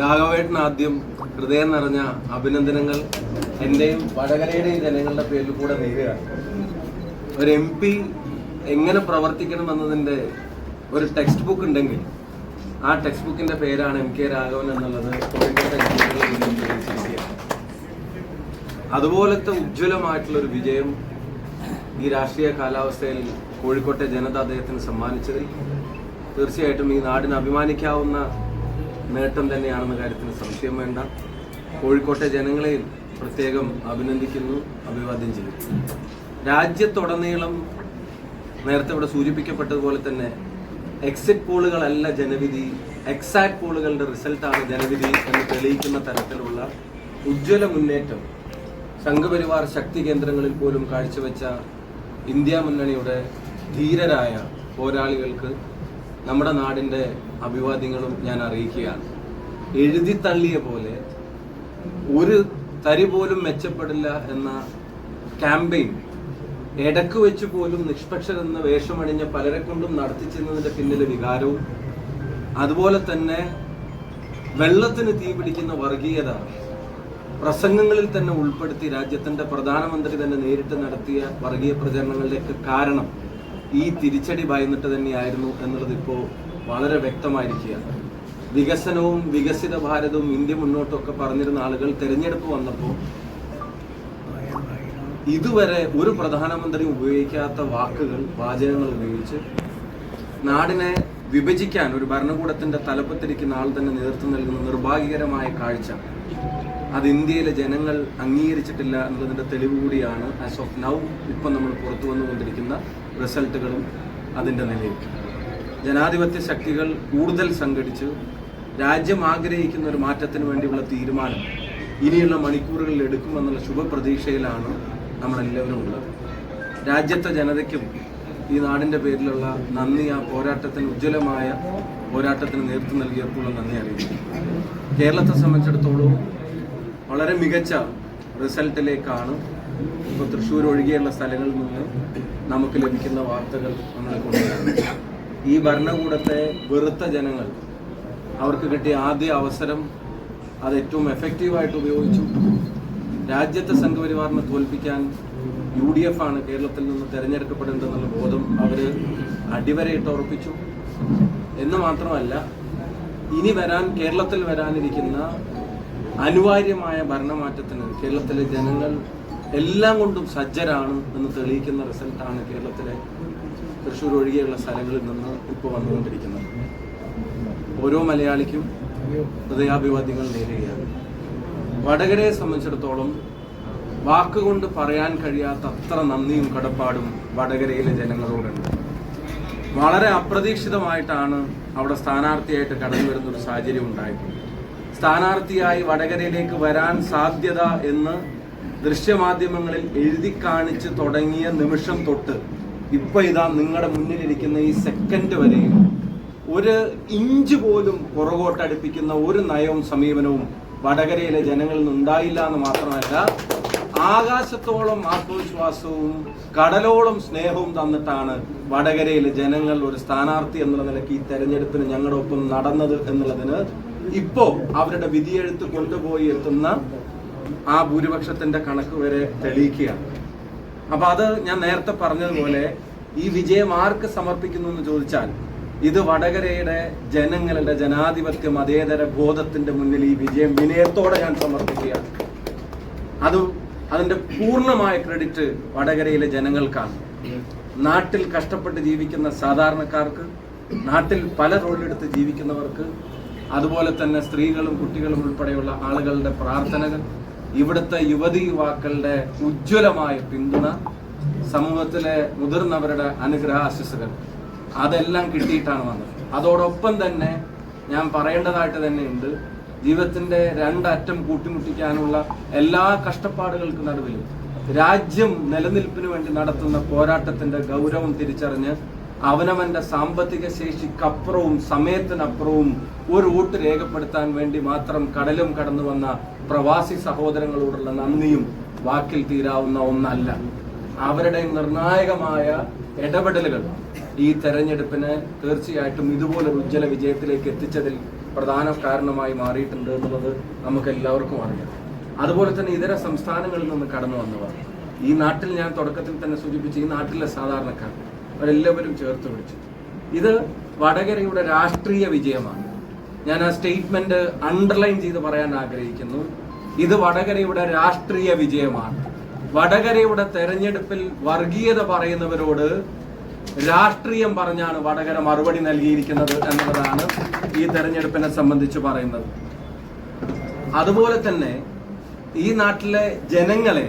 രാഘവേട്ടൻ ആദ്യം ഹൃദയം നിറഞ്ഞ അഭിനന്ദനങ്ങൾ എന്റെയും വടകരയുടെയും ജനങ്ങളുടെ പേരിൽ കൂടെ നേരുകയാണ്. ഒരു എം പി എങ്ങനെ പ്രവർത്തിക്കണം എന്നതിന്റെ ഒരു ടെക്സ്റ്റ് ബുക്ക് ഉണ്ടെങ്കിൽ ആ ടെക്സ്റ്റ് ബുക്കിന്റെ പേരാണ് എം കെ രാഘവൻ എന്നുള്ളത്. അതുപോലത്തെ ഉജ്ജ്വലമായിട്ടുള്ള ഒരു വിജയം ഈ രാഷ്ട്രീയ കാലാവസ്ഥയിൽ കോഴിക്കോട്ടെ ജനത അദ്ദേഹത്തിന് സമ്മാനിച്ചതിൽ തീർച്ചയായിട്ടും ഈ നാടിന് അഭിമാനിക്കാവുന്ന നേട്ടം തന്നെയാണെന്ന കാര്യത്തിന് സംശയം വേണ്ട. കോഴിക്കോട്ടെ ജനങ്ങളെയും പ്രത്യേകം അഭിനന്ദിക്കുന്നു അഭിവാദ്യം ചെയ്യുന്നു. രാജ്യത്തുടനീളം നേരത്തെ ഇവിടെ സൂചിപ്പിക്കപ്പെട്ടതുപോലെ തന്നെ എക്സിറ്റ് പോളുകളല്ല ജനവിധി. എക്സാക്ട് പോളുകളുടെ റിസൾട്ടാണ് ജനവിധി എന്ന് തെളിയിക്കുന്ന തരത്തിലുള്ള ഉജ്ജ്വല മുന്നേറ്റം. സംഘപരിവാർ ശക്തി കേന്ദ്രങ്ങളിൽ പോലും കാഴ്ചവെച്ച ഇന്ത്യ മുന്നണിയുടെ ധീരരായ പോരാളികൾക്ക് നമ്മുടെ നാടിന്റെ അഭിവാദ്യങ്ങളും ഞാൻ അറിയിക്കുകയാണ്. എഴുതി തള്ളിയ പോലെ ഒരു തരി പോലും മെച്ചപ്പെടില്ല എന്ന ക്യാമ്പയിൻ ഇടയ്ക്ക് വെച്ച് പോലും നിഷ്പക്ഷരെന്ന് വേഷമണിഞ്ഞ പലരെ കൊണ്ടും നടത്തിച്ചെന്നതിന്റെ പിന്നിലെ വികാരവും അതുപോലെ തന്നെ വെള്ളത്തിന് തീ പിടിക്കുന്ന വർഗീയത പ്രസംഗങ്ങളിൽ തന്നെ ഉൾപ്പെടുത്തി രാജ്യത്തിന്റെ പ്രധാനമന്ത്രി തന്നെ നേരിട്ട് നടത്തിയ വർഗീയ പ്രചരണങ്ങളിലേക്ക് കാരണം ഈ തിരിച്ചടി ഭയന്നിട്ട് തന്നെയായിരുന്നു എന്നുള്ളത് ഇപ്പോൾ വളരെ വ്യക്തമായിരിക്കുകയാണ്. വികസനവും വികസിത ഭാരതവും ഇന്ത്യ മുന്നോട്ടൊക്കെ പറഞ്ഞിരുന്ന ആളുകൾ തെരഞ്ഞെടുപ്പ് വന്നപ്പോൾ ഇതുവരെ ഒരു പ്രധാനമന്ത്രി ഉപയോഗിക്കാത്ത വാക്കുകൾ വാചകങ്ങൾ ഉപയോഗിച്ച് നാടിനെ വിഭജിക്കാൻ ഒരു ഭരണകൂടത്തിന്റെ തലപ്പത്തിരിക്കുന്ന ആൾ തന്നെ നേതൃത്വം നൽകുന്ന നിർഭാഗ്യകരമായ കാഴ്ച. അത് ഇന്ത്യയിലെ ജനങ്ങൾ അംഗീകരിച്ചിട്ടില്ല എന്നതിന്റെ തെളിവ് കൂടിയാണ് ആസ് ഓഫ് നൗ ഇപ്പം നമ്മൾ പുറത്തു വന്നുകൊണ്ടിരിക്കുന്ന റിസൾട്ടുകളും അതിന്റെ നിലയും ജനാധിപത്യ ശക്തികൾ കൂടുതൽ സംഘടിച്ച്. രാജ്യം ആഗ്രഹിക്കുന്ന ഒരു മാറ്റത്തിന് വേണ്ടിയുള്ള തീരുമാനം ഇനിയുള്ള മണിക്കൂറുകളിൽ എടുക്കുമെന്നുള്ള ശുഭപ്രതീക്ഷയിലാണ് നമ്മളെല്ലാവരും ഉള്ളത്. രാജ്യത്തെ ജനതയ്ക്കും ഈ നാടിന്റെ പേരിലുള്ള നന്ദി ആ പോരാട്ടത്തിന് ഉജ്ജ്വലമായ പോരാട്ടത്തിന് നേതൃത്വം നൽകിയപ്പോൾ നന്ദി അറിയിക്കുന്നു. കേരളത്തെ സംബന്ധിച്ചിടത്തോളം വളരെ മികച്ച റിസൾട്ടിലേക്കാണ് ഇപ്പോൾ തൃശ്ശൂർ ഒഴികെയുള്ള സ്ഥലങ്ങളിൽ നിന്ന് നമുക്ക് ലഭിക്കുന്ന വാർത്തകൾ നമ്മളെ കൊണ്ടുവരുന്നത്. ഈ ഭരണകൂടത്തെ വെറുത്ത ജനങ്ങൾ അവർക്ക് കിട്ടിയ ആദ്യ അവസരം അത് ഏറ്റവും എഫക്റ്റീവായിട്ട് ഉപയോഗിച്ചു. രാജ്യത്തെ സംഘപരിവാറിനെ തോൽപ്പിക്കാൻ യു ഡി എഫ് ആണ് കേരളത്തിൽ നിന്ന് തെരഞ്ഞെടുക്കപ്പെടേണ്ടതെന്നുള്ള ബോധം അവർ അടിവരയിട്ട് ഉറപ്പിച്ചു. എന്ന് മാത്രമല്ല ഇനി വരാൻ കേരളത്തിൽ വരാനിരിക്കുന്ന അനിവാര്യമായ ഭരണമാറ്റത്തിന് കേരളത്തിലെ ജനങ്ങൾ എല്ലാം കൊണ്ടും സജ്ജരാണ് എന്ന് തെളിയിക്കുന്ന റിസൾട്ടാണ് കേരളത്തിലെ തൃശ്ശൂർ ഒഴികെയുള്ള സ്ഥലങ്ങളിൽ നിന്ന് ഇപ്പോൾ വന്നുകൊണ്ടിരിക്കുന്നത്. ഓരോ മലയാളിക്കും ഹൃദയാഭിവാദ്യങ്ങൾ നേരുകയാണ്. വടകരയെ സംബന്ധിച്ചിടത്തോളം വാക്കുകൊണ്ട് പറയാൻ കഴിയാത്ത അത്ര നന്ദിയും കടപ്പാടും വടകരയിലെ ജനങ്ങളോടുണ്ട്. വളരെ അപ്രതീക്ഷിതമായിട്ടാണ് അവിടെ സ്ഥാനാർത്ഥിയായിട്ട് കടന്നു വരുന്ന ഒരു സാഹചര്യം ഉണ്ടായിട്ടുണ്ട്. സ്ഥാനാർത്ഥിയായി വടകരയിലേക്ക് വരാൻ സാധ്യത എന്ന് ദൃശ്യമാധ്യമങ്ങളിൽ എഴുതി കാണിച്ച് തുടങ്ങിയ നിമിഷം തൊട്ട് ഇപ്പൊ ഇതാ നിങ്ങളുടെ മുന്നിലിരിക്കുന്ന ഈ സെക്കൻഡ് വരെയും ഒരു ഇഞ്ച് പോലും പുറകോട്ടടുപ്പിക്കുന്ന ഒരു നയവും സമീപനവും വടകരയിലെ ജനങ്ങളിൽ നിന്ന് ഉണ്ടായില്ല എന്ന് മാത്രമല്ല ആകാശത്തോളം ആത്മവിശ്വാസവും കടലോളം സ്നേഹവും തന്നിട്ടാണ് വടകരയിലെ ജനങ്ങൾ ഒരു സ്ഥാനാർത്ഥി എന്നുള്ള നിലയ്ക്ക് ഈ തെരഞ്ഞെടുപ്പിന് ഞങ്ങളുടെ ഒപ്പം നടന്നത് എന്നുള്ളതിന് ഇപ്പോ അവരുടെ വിധിയെഴുത്ത് കൊണ്ടുപോയി എത്തുന്ന ആ ഭൂരിപക്ഷത്തിന്റെ കണക്ക് വരെ തെളിയിക്കുകയാണ്. അപ്പൊ അത് ഞാൻ നേരത്തെ പറഞ്ഞതുപോലെ ഈ വിജയം ആർക്ക് സമർപ്പിക്കുന്നു എന്ന് ചോദിച്ചാൽ ഇത് വടകരയുടെ ജനങ്ങളുടെ ജനാധിപത്യ മതേതര ബോധത്തിന്റെ മുന്നിൽ ഈ വിജയം വിനയത്തോടെ ഞാൻ സമർപ്പിക്കുകയാണ്. അത് അതിന്റെ പൂർണമായ ക്രെഡിറ്റ് വടകരയിലെ ജനങ്ങൾക്കാണ്. നാട്ടിൽ കഷ്ടപ്പെട്ട് ജീവിക്കുന്ന സാധാരണക്കാർക്ക് നാട്ടിൽ പല തൊഴിലെടുത്ത് ജീവിക്കുന്നവർക്ക് അതുപോലെ തന്നെ സ്ത്രീകളും കുട്ടികളും ഉൾപ്പെടെയുള്ള ആളുകളുടെ പ്രാർത്ഥനകൾ ഇവിടുത്തെ യുവതി യുവാക്കളുടെ ഉജ്ജ്വലമായ പിന്തുണ സമൂഹത്തിലെ മുതിർന്നവരുടെ അനുഗ്രഹ ആശിസുകൾ അതെല്ലാം കിട്ടിയിട്ടാണ് വന്നത്. അതോടൊപ്പം തന്നെ ഞാൻ പറയേണ്ടതായിട്ട് തന്നെയുണ്ട് ജീവിതത്തിന്റെ രണ്ടറ്റം കൂട്ടിമുട്ടിക്കാനുള്ള എല്ലാ കഷ്ടപ്പാടുകൾക്ക് നടുവിലും രാജ്യം നിലനിൽപ്പിന് വേണ്ടി നടത്തുന്ന പോരാട്ടത്തിന്റെ ഗൗരവം തിരിച്ചറിഞ്ഞ് അവനവന്റെ സാമ്പത്തിക ശേഷിക്കപ്പുറവും സമയത്തിനപ്പുറവും ഒരു വോട്ട് രേഖപ്പെടുത്താൻ വേണ്ടി മാത്രം കടലും കടന്നു വന്ന പ്രവാസി സഹോദരങ്ങളോടുള്ള നന്ദിയും വാക്കിൽ തീരാവുന്ന ഒന്നല്ല. അവരുടെ നിർണായകമായ ഇടപെടലുകൾ ഈ തെരഞ്ഞെടുപ്പിന് തീർച്ചയായിട്ടും ഇതുപോലൊരു ഉജ്ജ്വല വിജയത്തിലേക്ക് എത്തിച്ചതിൽ പ്രധാന കാരണമായി മാറിയിട്ടുണ്ട് എന്നുള്ളത് നമുക്ക് എല്ലാവർക്കും അറിയാം. അതുപോലെ തന്നെ ഇതര സംസ്ഥാനങ്ങളിൽ നിന്ന് കടന്നു വന്നവർ. ഈ നാട്ടിൽ ഞാൻ തുടക്കത്തിൽ തന്നെ സൂചിപ്പിച്ച ഈ നാട്ടിലെ സാധാരണക്കാർ അവരെല്ലാവരും ചേർത്ത് പിടിച്ചു. ഇത് വടകരയുടെ രാഷ്ട്രീയ വിജയമാണ്. ഞാൻ ആ സ്റ്റേറ്റ്മെന്റ് അണ്ടർലൈൻ ചെയ്ത് പറയാൻ ആഗ്രഹിക്കുന്നു. ഇത് വടകരയുടെ രാഷ്ട്രീയ വിജയമാണ്. വടകരയുടെ തെരഞ്ഞെടുപ്പിൽ വർഗീയത പറയുന്നവരോട് രാഷ്ട്രീയം പറഞ്ഞാണ് വടകര മറുപടി നൽകിയിരിക്കുന്നത് എന്നുള്ളതാണ് ഈ തെരഞ്ഞെടുപ്പിനെ സംബന്ധിച്ച് പറയുന്നത്. അതുപോലെ തന്നെ ഈ നാട്ടിലെ ജനങ്ങളെ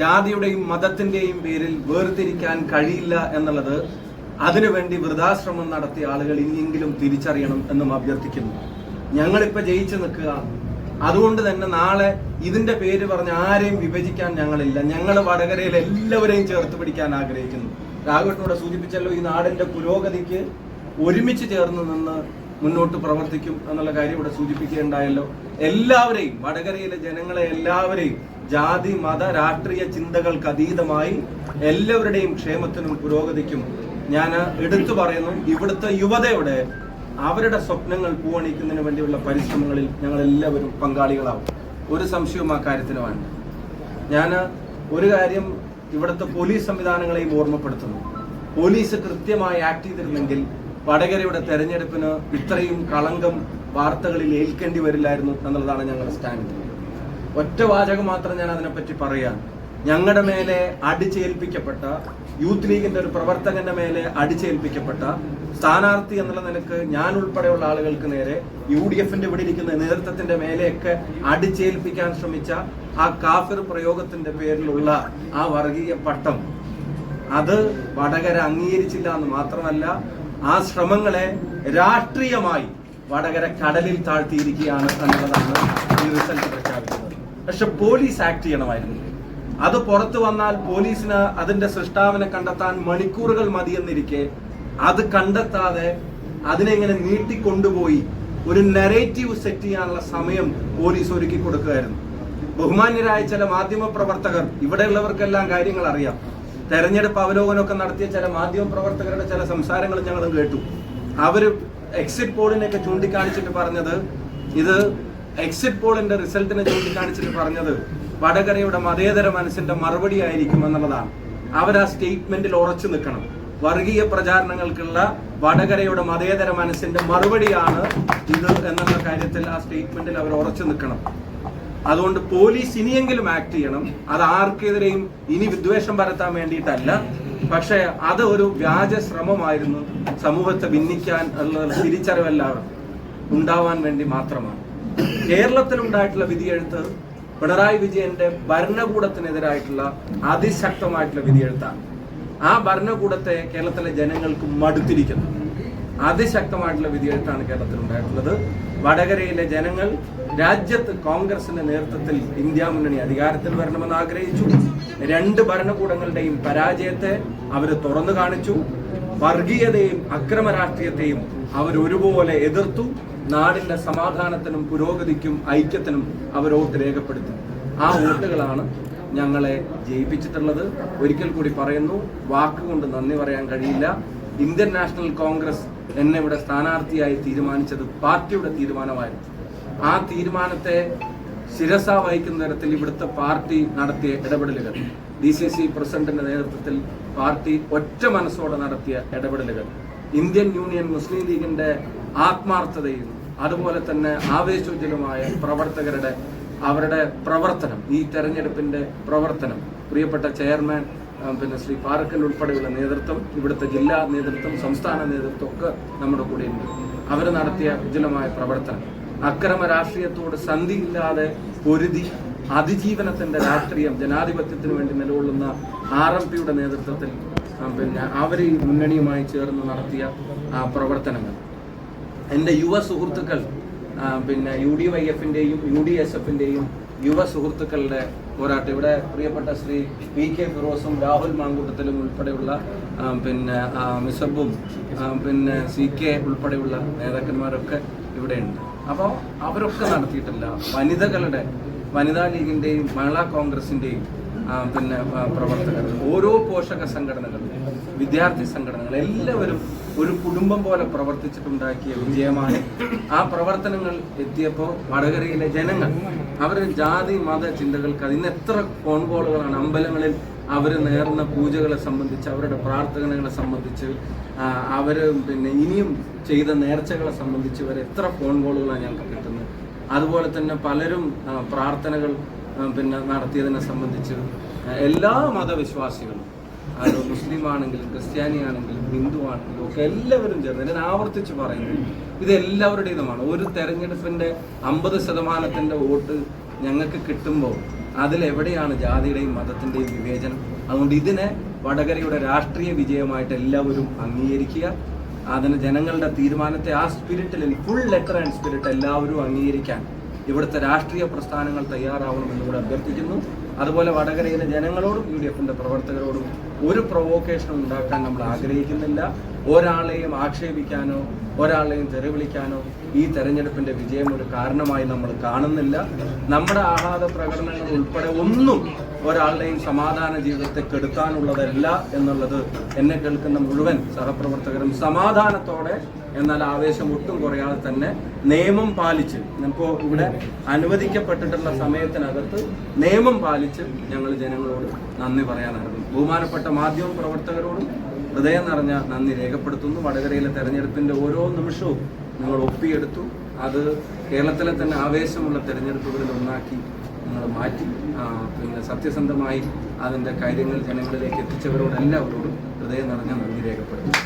ജാതിയുടെയും മതത്തിന്റെയും പേരിൽ വേർതിരിക്കാൻ കഴിയില്ല എന്നുള്ളത് അതിനുവേണ്ടി വൃതാശ്രമം നടത്തിയ ആളുകൾ ഇനിയെങ്കിലും തിരിച്ചറിയണം എന്നും അഭ്യർത്ഥിക്കുന്നു. ഞങ്ങളിപ്പോ ജയിച്ചു നിൽക്കുക അതുകൊണ്ട് തന്നെ നാളെ ഇതിന്റെ പേര് പറഞ്ഞ് ആരെയും വിഭജിക്കാൻ ഞങ്ങളില്ല. ഞങ്ങൾ വടകരയിൽ എല്ലാവരെയും ചേർത്ത് പിടിക്കാൻ ആഗ്രഹിക്കുന്നു. രാഘവട്ടനോട് സൂചിപ്പിച്ചല്ലോ ഈ നാടിന്റെ പുരോഗതിക്ക് ഒരുമിച്ച് ചേർന്ന് നിന്ന് മുന്നോട്ട് പ്രവർത്തിക്കും എന്നുള്ള കാര്യം ഇവിടെ സൂചിപ്പിക്കുകയുണ്ടായല്ലോ. എല്ലാവരെയും വടകരയിലെ ജനങ്ങളെ എല്ലാവരെയും ജാതി മത രാഷ്ട്രീയ ചിന്തകൾക്ക് അതീതമായി എല്ലാവരുടെയും ക്ഷേമത്തിനും പുരോഗതിക്കും ഞാൻ എടുത്തു പറയുന്നു ഇവിടുത്തെ യുവതയുടെ അവരുടെ സ്വപ്നങ്ങൾ പൂവണിക്കുന്നതിന് വേണ്ടിയുള്ള പരിശ്രമങ്ങളിൽ ഞങ്ങൾ എല്ലാവരും പങ്കാളികളാവും. ഒരു സംശയവും ആ കാര്യത്തിന് വേണ്ട. ഞാൻ ഒരു കാര്യം ഇവിടുത്തെ പോലീസ് സംവിധാനങ്ങളെയും ഓർമ്മപ്പെടുത്തുന്നു. പോലീസ് കൃത്യമായി ആക്ട് ചെയ്തിരുന്നെങ്കിൽ വടകരയുടെ തെരഞ്ഞെടുപ്പിന് ഇത്രയും കളങ്കം വാർത്തകളിൽ ഏൽക്കേണ്ടി വരില്ലായിരുന്നു എന്നുള്ളതാണ് ഞങ്ങളുടെ സ്റ്റാൻഡ്. ഒറ്റ വാചകം മാത്രം ഞാൻ അതിനെപ്പറ്റി പറയാം ഞങ്ങളുടെ മേലെ അടിച്ചേൽപ്പിക്കപ്പെട്ട യൂത്ത് ലീഗിന്റെ ഒരു പ്രവർത്തകന്റെ മേലെ അടിച്ചേൽപ്പിക്കപ്പെട്ട സ്ഥാനാർത്ഥി എന്നുള്ള നിലയ്ക്ക് ഞാൻ ഉൾപ്പെടെയുള്ള ആളുകൾക്ക് നേരെ യു ഡി എഫിന്റെ ഇവിടെ ഇരിക്കുന്ന നേതൃത്വത്തിന്റെ മേലെയൊക്കെ അടിച്ചേൽപ്പിക്കാൻ ശ്രമിച്ച ആ കാഫിർ പ്രയോഗത്തിന്റെ പേരിലുള്ള ആ വർഗീയ പട്ടം അത് വടകര അംഗീകരിച്ചില്ല എന്ന് മാത്രമല്ല ആ ശ്രമങ്ങളെ രാഷ്ട്രീയമായി വടകര കടലിൽ താഴ്ത്തിയിരിക്കുകയാണ് എന്നുള്ളതാണ് ഈ റിസൾട്ട് പ്രഖ്യാപിക്കുന്നത് പക്ഷെ പോലീസ് ആക്ട് ചെയ്യണമായിരുന്നു. അത് പുറത്തു വന്നാൽ പോലീസിന് അതിന്റെ സൃഷ്ടാവിനെ കണ്ടെത്താൻ മണിക്കൂറുകൾ മതിയെന്നിരിക്കെ അത് കണ്ടെത്താതെ അതിനെ ഇങ്ങനെ നീട്ടിക്കൊണ്ടുപോയി ഒരു നെറേറ്റീവ് സെറ്റ് ചെയ്യാനുള്ള സമയം പോലീസ് ഒരുക്കി കൊടുക്കുകയായിരുന്നു. ബഹുമാന്യരായ ചില മാധ്യമ പ്രവർത്തകർ ഇവിടെയുള്ളവർക്കെല്ലാം കാര്യങ്ങൾ അറിയാം. തെരഞ്ഞെടുപ്പ് അവലോകനമൊക്കെ നടത്തിയ ചില മാധ്യമ പ്രവർത്തകരുടെ ചില സംസാരങ്ങൾ ഞങ്ങൾ കേട്ടു. അവർ എക്സിറ്റ് പോളിനെയൊക്കെ ചൂണ്ടിക്കാണിച്ചിട്ട് പറഞ്ഞത് ഇത് എക്സിറ്റ് പോളിന്റെ റിസൾട്ടിനെ ചൂണ്ടിക്കാണിച്ചിട്ട് പറഞ്ഞത് വടകരയുടെ മതേതര മനസ്സിന്റെ മറുപടി ആയിരിക്കും എന്നുള്ളതാണ്. അവർ ആ സ്റ്റേറ്റ്മെന്റിൽ ഉറച്ചു നിൽക്കണം. വർഗീയ പ്രചാരണങ്ങൾക്കുള്ള വടകരയുടെ മതേതര മനസ്സിന്റെ മറുപടിയാണ് ഇത് എന്നുള്ള കാര്യത്തിൽ ആ സ്റ്റേറ്റ്മെന്റിൽ അവർ ഉറച്ചു നിൽക്കണം. അതുകൊണ്ട് പോലീസ് ഇനിയെങ്കിലും ആക്ട് ചെയ്യണം. അത് ആർക്കെതിരെയും ഇനി വിദ്വേഷം പരത്താൻ വേണ്ടിയിട്ടല്ല. പക്ഷെ അത് ഒരു വ്യാജ ശ്രമമായിരുന്നു സമൂഹത്തെ ഭിന്നിക്കാൻ ഉള്ള തിരിച്ചറിവെല്ലാം ഉണ്ടാവാൻ വേണ്ടി മാത്രമാണ്. കേരളത്തിൽ ഉണ്ടായിട്ടുള്ള വിധിയെഴുത്ത് പിണറായി വിജയന്റെ ഭരണകൂടത്തിനെതിരായിട്ടുള്ള അതിശക്തമായിട്ടുള്ള വിധിയെഴുത്താണ്. ആ ഭരണകൂടത്തെ കേരളത്തിലെ ജനങ്ങൾക്ക് മടുത്തിരിക്കുന്നു. അതിശക്തമായിട്ടുള്ള വിധിയെഴുത്താണ് കേരളത്തിൽ ഉണ്ടായിട്ടുള്ളത്. വടകരയിലെ ജനങ്ങൾ രാജ്യത്ത് കോൺഗ്രസിന്റെ നേതൃത്വത്തിൽ ഇന്ത്യ മുന്നണി അധികാരത്തിൽ വരണമെന്ന് ആഗ്രഹിച്ചു. രണ്ട് ഭരണകൂടങ്ങളുടെയും പരാജയത്തെ അവർ തുറന്നു കാണിച്ചു. വർഗീയതയും അക്രമ രാഷ്ട്രീയത്തെയും അവർ ഒരുപോലെ എതിർത്തു. നാടിന്റെ സമാധാനത്തിനും പുരോഗതിക്കും ഐക്യത്തിനും അവർ വോട്ട് രേഖപ്പെടുത്തി. ആ വോട്ടുകളാണ് ഞങ്ങളെ ജയിപ്പിച്ചിട്ടുള്ളത്. ഒരിക്കൽ കൂടി പറയുന്നു വാക്കുകൊണ്ട് നന്ദി പറയാൻ കഴിയില്ല. ഇന്ത്യൻ നാഷണൽ കോൺഗ്രസ് എന്നെ ഇവിടെ സ്ഥാനാർത്ഥിയായി തീരുമാനിച്ചത് പാർട്ടിയുടെ തീരുമാനമായിരുന്നു. ആ തീരുമാനത്തെ ശിരസ വഹിക്കുന്ന തരത്തിൽ ഇവിടുത്തെ പാർട്ടി നടത്തിയ ഇടപെടലുകൾ ഡി സി സി പ്രസിഡന്റിന്റെ നേതൃത്വത്തിൽ പാർട്ടി ഒറ്റ മനസ്സോടെ നടത്തിയ ഇടപെടലുകൾ ഇന്ത്യൻ യൂണിയൻ മുസ്ലിം ലീഗിന്റെ ആത്മാർത്ഥതയും അതുപോലെ തന്നെ ആവേശോജ്വലമായ പ്രവർത്തകരുടെ അവരുടെ പ്രവർത്തനം ഈ തെരഞ്ഞെടുപ്പിന്റെ പ്രവർത്തനം. പ്രിയപ്പെട്ട ചെയർമാൻ പിന്നെ ശ്രീ പാറക്കൽ ഉൾപ്പെടെയുള്ള നേതൃത്വം ഇവിടുത്തെ ജില്ലാ നേതൃത്വം സംസ്ഥാന നേതൃത്വം ഒക്കെ നമ്മുടെ കൂടെയുണ്ട്. അവർ നടത്തിയ ഉജ്ജ്വലമായ പ്രവർത്തനം. അക്രമ രാഷ്ട്രീയത്തോട് സന്ധിയില്ലാതെ പൊരുതി അതിജീവനത്തിന്റെ രാഷ്ട്രീയം ജനാധിപത്യത്തിന് വേണ്ടി നിലകൊള്ളുന്ന ആർ എം പിയുടെ നേതൃത്വത്തിൽ പിന്നെ അവർ ഈ മുന്നണിയുമായി ചേർന്ന് നടത്തിയ പ്രവർത്തനങ്ങൾ. എന്റെ യുവ സുഹൃത്തുക്കൾ പിന്നെ യു ഡി വൈ എഫിന്റെയും യു ഡി എസ് എഫിന്റെയും യുവ സുഹൃത്തുക്കളുടെ പോരാട്ടം. ഇവിടെ പ്രിയപ്പെട്ട ശ്രീ പി കെ ഫിറോസും രാഹുൽ മാങ്കൂട്ടത്തിലും ഉൾപ്പെടെയുള്ള പിന്നെ മിസബും പിന്നെ സി കെ ഉൾപ്പെടെയുള്ള നേതാക്കന്മാരൊക്കെ ഇവിടെയുണ്ട്. അപ്പോൾ അവരൊക്കെ നടത്തിയിട്ടില്ല. വനിതകളുടെ വനിതാ ലീഗിന്റെയും മഹിളാ കോൺഗ്രസിന്റെയും പിന്നെ പ്രവർത്തകർ ഓരോ പോഷക സംഘടനകൾ വിദ്യാർത്ഥി സംഘടനകൾ എല്ലാവരും ഒരു കുടുംബം പോലെ പ്രവർത്തിച്ചിട്ടുണ്ടാക്കിയ വിജയമാണ് ആ പ്രവർത്തനങ്ങൾ എത്തിയപ്പോൾ വടകരയിലെ ജനങ്ങൾ അവർ ജാതി മത ചിന്തകൾക്ക് അതിന് എത്ര ഫോൺ കോളുകളാണ് അമ്പലങ്ങളിൽ അവർ നേർന്ന പൂജകളെ സംബന്ധിച്ച് അവരുടെ പ്രാർത്ഥനകളെ സംബന്ധിച്ച് അവർ പിന്നെ ഇനിയും ചെയ്ത നേർച്ചകളെ സംബന്ധിച്ച് വരെ എത്ര ഫോൺ കോളുകളാണ് ഞങ്ങൾക്ക് കിട്ടുന്നത്. അതുപോലെ തന്നെ പലരും പ്രാർത്ഥനകൾ പിന്നെ നടത്തിയതിനെ സംബന്ധിച്ച് എല്ലാ മതവിശ്വാസികളും അത് മുസ്ലിം ആണെങ്കിലും ക്രിസ്ത്യാനി ആണെങ്കിലും ഹിന്ദു ആണെങ്കിലും ഒക്കെ എല്ലാവരും ചേർന്ന് ഞാൻ ആവർത്തിച്ച് പറയുന്നു. ഇത് എല്ലാവരുടേതുമാണ്. ഒരു തെരഞ്ഞെടുപ്പിന്റെ അമ്പത് ശതമാനത്തിന്റെ വോട്ട് ഞങ്ങൾക്ക് കിട്ടുമ്പോൾ അതിലെവിടെയാണ് ജാതിയുടെയും മതത്തിന്റെയും വിവേചനം? അതുകൊണ്ട് ഇതിനെ വടകരയുടെ രാഷ്ട്രീയ വിജയമായിട്ട് എല്ലാവരും അംഗീകരിക്കുക. അതിന് ജനങ്ങളുടെ തീരുമാനത്തെ ആ സ്പിരിറ്റിൽ ഫുൾ ലെറ്റർ ആൻഡ് സ്പിരിറ്റ് എല്ലാവരും അംഗീകരിക്കാൻ ഇവിടുത്തെ രാഷ്ട്രീയ പ്രസ്ഥാനങ്ങൾ തയ്യാറാവണമെന്ന് കൂടെ അഭ്യർത്ഥിക്കുന്നു. അതുപോലെ വടകരയിലെ ജനങ്ങളോടും യു ഡി എഫിന്റെ പ്രവർത്തകരോടും ഒരു പ്രൊവോക്കേഷനും ഉണ്ടാക്കാൻ നമ്മൾ ആഗ്രഹിക്കുന്നില്ല. ഒരാളെയും ആക്ഷേപിക്കാനോ ഒരാളെയും തെറിവിളിക്കാനോ ഈ തെരഞ്ഞെടുപ്പിന്റെ വിജയം ഒരു കാരണമായി നമ്മൾ കാണുന്നില്ല. നമ്മുടെ ആഹ്ലാദ പ്രകടനങ്ങൾ ഉൾപ്പെടെ ഒന്നും ഒരാളുടെയും സമാധാന ജീവിതത്തെ കെടുത്താനുള്ളതല്ല എന്നുള്ളത് എന്നെ കേൾക്കുന്ന മുഴുവൻ സഹപ്രവർത്തകരും സമാധാനത്തോടെ എന്നാൽ ആവേശം ഒട്ടും കുറയാതെ തന്നെ നിയമം പാലിച്ച് ഇപ്പോൾ ഇവിടെ അനുവദിക്കപ്പെട്ടിട്ടുള്ള സമയത്തിനകത്ത് നിയമം പാലിച്ച് ഞങ്ങൾ ജനങ്ങളോട് നന്ദി പറയാനായിരുന്നു. ബഹുമാനപ്പെട്ട മാധ്യമ പ്രവർത്തകരോടും ഹൃദയം നിറഞ്ഞ നന്ദി രേഖപ്പെടുത്തുന്നു. വടകരയിലെ തെരഞ്ഞെടുപ്പിന്റെ ഓരോ നിമിഷവും നിങ്ങൾ ഒപ്പിയെടുത്തു. അത് കേരളത്തിലെ തന്നെ ആവേശമുള്ള തെരഞ്ഞെടുപ്പുകളിൽ ഒന്നാക്കി നിങ്ങൾ മാറ്റി പിന്നെ സത്യസന്ധമായി അതിന്റെ കാര്യങ്ങൾ ജനങ്ങളിലേക്ക് എത്തിച്ചവരോടെല്ലാവരോടും ഹൃദയം നിറഞ്ഞ നന്ദി രേഖപ്പെടുത്തുന്നു.